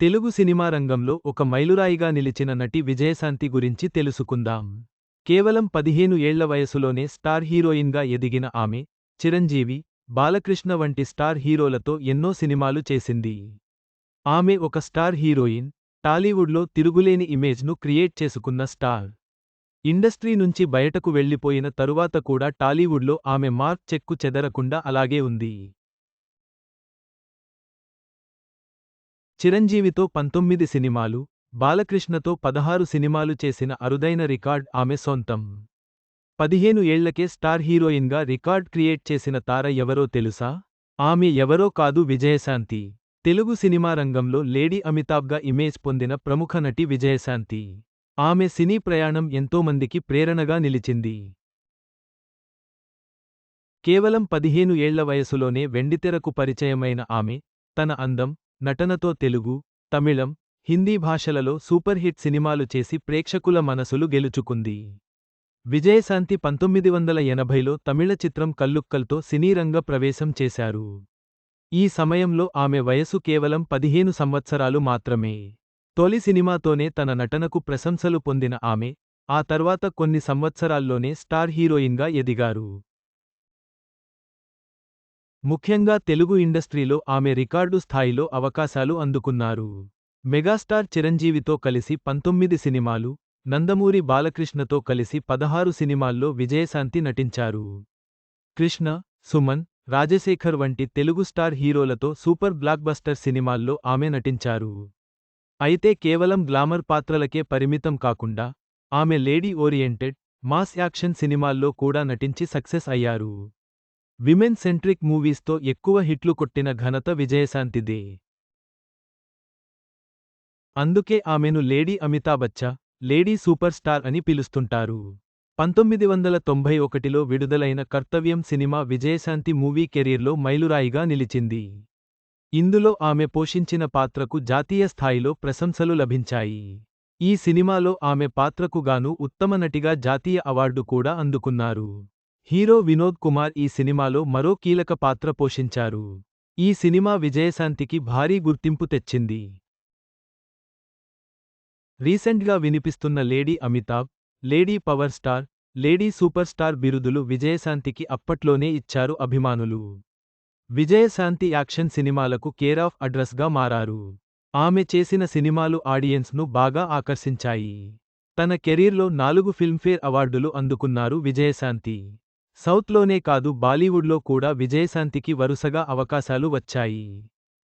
Telugu cinema రంగంలో ఒక మైలురాయిగా నిలిచిన నటి విజయశాంతి గురించి తెలుసుకుందాం. కేవలం పదిహేను ఏళ్ళ వయసులోనే స్టార్ హీరోయిన్గా ఎదిగిన ఆమె చిరంజీవి బాలకృష్ణ వంటి స్టార్ హీరోలతో ఎన్నో సినిమాలు చేసింది. ఆమె ఒక స్టార్ హీరోయిన్ టాలీవుడ్లో తిరుగులేని ఇమేజ్ను క్రియేట్ చేసుకున్న స్టార్. ఇండస్ట్రీ నుంచి బయటకు వెళ్ళిపోయిన తరువాత కూడా టాలీవుడ్లో ఆమె మార్క్ చెక్కు చెదరకుండా అలాగే ఉంది. చిరంజీవితో పంతొమ్మిది సినిమాలు బాలకృష్ణతో పదహారు సినిమాలు చేసిన అరుదైన రికార్డ్ ఆమె సొంతం. పదిహేను ఏళ్ళకే స్టార్ హీరోయిన్గా రికార్డ్ క్రియేట్ చేసిన తార ఎవరో తెలుసా? ఆమె ఎవరో కాదు విజయశాంతి. తెలుగు సినిమా రంగంలో లేడీ అమితాబ్గా ఇమేజ్ పొందిన ప్రముఖ నటి విజయశాంతి. ఆమె సినీ ప్రయాణం ఎంతోమందికి ప్రేరణగా నిలిచింది. కేవలం పదిహేను ఏళ్ళ వయసులోనే వెండితెరకు పరిచయమైన ఆమె తన అందం నటనతో తెలుగు తమిళం హిందీ భాషలలో సూపర్ హిట్ సినిమాలు చేసి ప్రేక్షకుల మనసులు గెలుచుకుంది. విజయశాంతి పంతొమ్మిది వందల ఎనభైలో తమిళ చిత్రం కల్లుక్కల్తో సినీరంగ ప్రవేశం చేశారు. ఈ సమయంలో ఆమె వయసు కేవలం పదిహేను సంవత్సరాలు మాత్రమే. తొలి సినిమాతోనే తన నటనకు ప్రశంసలు పొందిన ఆమె ఆ తర్వాత కొన్ని సంవత్సరాల్లోనే స్టార్ హీరోయిన్గా ఎదిగారు. ముఖ్యంగా తెలుగు ఇండస్ట్రీలో ఆమె రికార్డు స్థాయిలో అవకాశాలు అందుకున్నారు. మెగాస్టార్ చిరంజీవితో కలిసి పంతొమ్మిది సినిమాలు నందమూరి బాలకృష్ణతో కలిసి పదహారు సినిమాల్లో విజయశాంతి నటించారు. కృష్ణ సుమన్ రాజశేఖర్ వంటి తెలుగు స్టార్ హీరోలతో సూపర్ బ్లాక్బస్టర్ సినిమాల్లో ఆమె నటించారు. అయితే కేవలం గ్లామర్ పాత్రలకే పరిమితం కాకుండా ఆమె లేడీ ఓరియంటెడ్ మాస్ యాక్షన్ సినిమాల్లో కూడా నటించి సక్సెస్ అయ్యారు. విమెన్ సెంట్రిక్ మూవీస్తో ఎక్కువ హిట్లు కొట్టిన ఘనత విజయశాంతిదే. అందుకే ఆమెను లేడీ అమితాబచ్చ లేడీ సూపర్ స్టార్ అని పిలుస్తుంటారు. పంతొమ్మిది వందల తొంభై ఒకటిలో విడుదలైన కర్తవ్యం సినిమా విజయశాంతి మూవీ కెరీర్లో మైలురాయిగా నిలిచింది. ఇందులో ఆమె పోషించిన పాత్రకు జాతీయ స్థాయిలో ప్రశంసలు లభించాయి. ఈ సినిమాలో ఆమె పాత్రకు గాను ఉత్తమ నటిగా జాతీయ అవార్డు కూడా అందుకున్నారు. హీరో వినోద్ కుమార్ ఈ సినిమాలో మరో కీలక పాత్ర పోషించారు. ఈ సినిమా విజయశాంతికి భారీ గుర్తింపు తెచ్చింది. రీసెంట్గా వినిపిస్తున్న lady Amitabh lady power star lady super star బిరుదులు విజయశాంతికి అప్పట్లోనే ఇచ్చారు అభిమానులు. విజయశాంతి యాక్షన్ సినిమాలకు కేర్ ఆఫ్ అడ్రస్గా మారారు. ఆమె చేసిన సినిమాలు ఆడియన్స్ను బాగా ఆకర్షించాయి. తన కెరీర్లో నాలుగు ఫిల్మ్ఫేర్ అవార్డులు అందుకున్నారు విజయశాంతి. సౌత్లోనే కాదు బాలీవుడ్లో కూడా విజయశాంతికి వరుసగా అవకాశాలు వచ్చాయి.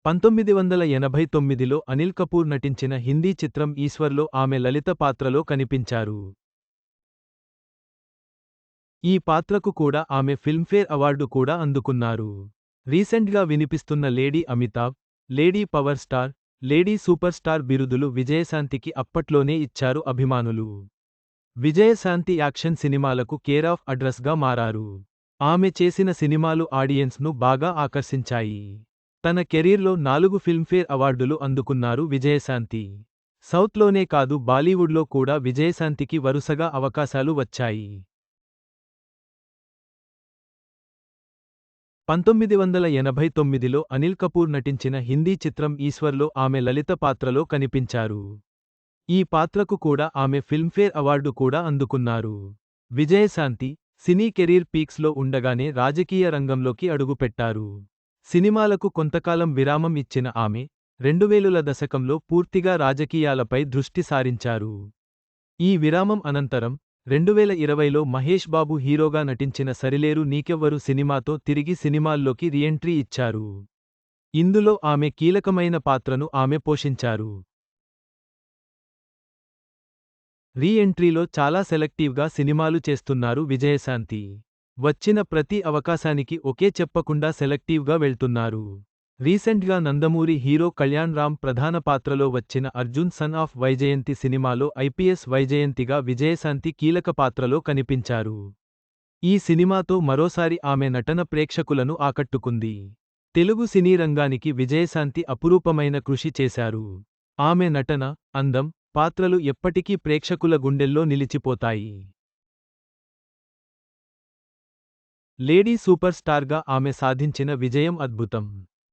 పంతొమ్మిది వందల ఎనభై తొమ్మిదిలో అనిల్ కపూర్ నటించిన హిందీ చిత్రం ఈశ్వర్లో ఆమె లలిత పాత్రలో కనిపించారు. ఈ పాత్రకు కూడా ఆమె ఫిల్మ్ఫేర్ అవార్డు కూడా అందుకున్నారు. రీసెంట్గా వినిపిస్తున్న lady Amitabh lady power star lady super star బిరుదులు విజయశాంతికి అప్పట్లోనే ఇచ్చారు అభిమానులు. విజయశాంతి యాక్షన్ సినిమాలకు కేరాఫ్ అడ్రస్గా మారారు. ఆమె చేసిన సినిమాలు ఆడియన్స్ను బాగా ఆకర్షించాయి. తన కెరీర్లో నాలుగు ఫిల్మ్ఫేర్ అవార్డులు అందుకున్నారు విజయశాంతి. సౌత్లోనే కాదు బాలీవుడ్లో కూడా విజయశాంతికి వరుసగా అవకాశాలు వచ్చాయి. పంతొమ్మిది వందల ఎనభై తొమ్మిదిలో అనిల్ కపూర్ నటించిన హిందీ చిత్రం ఈశ్వర్లో ఆమె లలిత పాత్రలో కనిపించారు. ఈ పాత్రకు కూడా ఆమె ఫిల్మ్ఫేర్ అవార్డు కూడా అందుకున్నారు. విజయశాంతి సినీ కెరీర్ పీక్స్లో ఉండగానే రాజకీయ రంగంలోకి అడుగుపెట్టారు. సినిమాలకు కొంతకాలం విరామం ఇచ్చిన ఆమె రెండువేలుల దశకంలో పూర్తిగా రాజకీయాలపై దృష్టి సారించారు. ఈ విరామం అనంతరం రెండువేల ఇరవైలో మహేష్ బాబు హీరోగా నటించిన సరిలేరు నీకెవ్వరు సినిమాతో తిరిగి సినిమాల్లోకి రీఎంట్రీ ఇచ్చారు. ఇందులో ఆమె కీలకమైన పాత్రను ఆమె పోషించారు. రీ ఎంట్రీలో చాలా సెలెక్టివ్గా సినిమాలు చేస్తున్నారు విజయశాంతి. వచ్చిన ప్రతి అవకాశానికి ఒకే చెప్పకుండా సెలెక్టివ్గా వెళ్తున్నారు. రీసెంట్గా నందమూరి హీరో కళ్యాణ్ రామ్ ప్రధాన పాత్రలో వచ్చిన అర్జున్ సన్ ఆఫ్ వైజయంతి సినిమాలో ఐపీఎస్ వైజయంతిగా విజయశాంతి కీలక పాత్రలో కనిపించారు. ఈ సినిమాతో మరోసారి ఆమె నటన ప్రేక్షకులను ఆకట్టుకుంది. తెలుగు సినీ రంగానికి విజయశాంతి అపురూపమైన కృషి చేశారు. ఆమె నటన అందం పాత్రలు ఎప్పటికీ ప్రేక్షకుల గుండెల్లో నిలిచిపోతాయి. లేడీ సూపర్ స్టార్గా ఆమె సాధించిన విజయం అద్భుతం.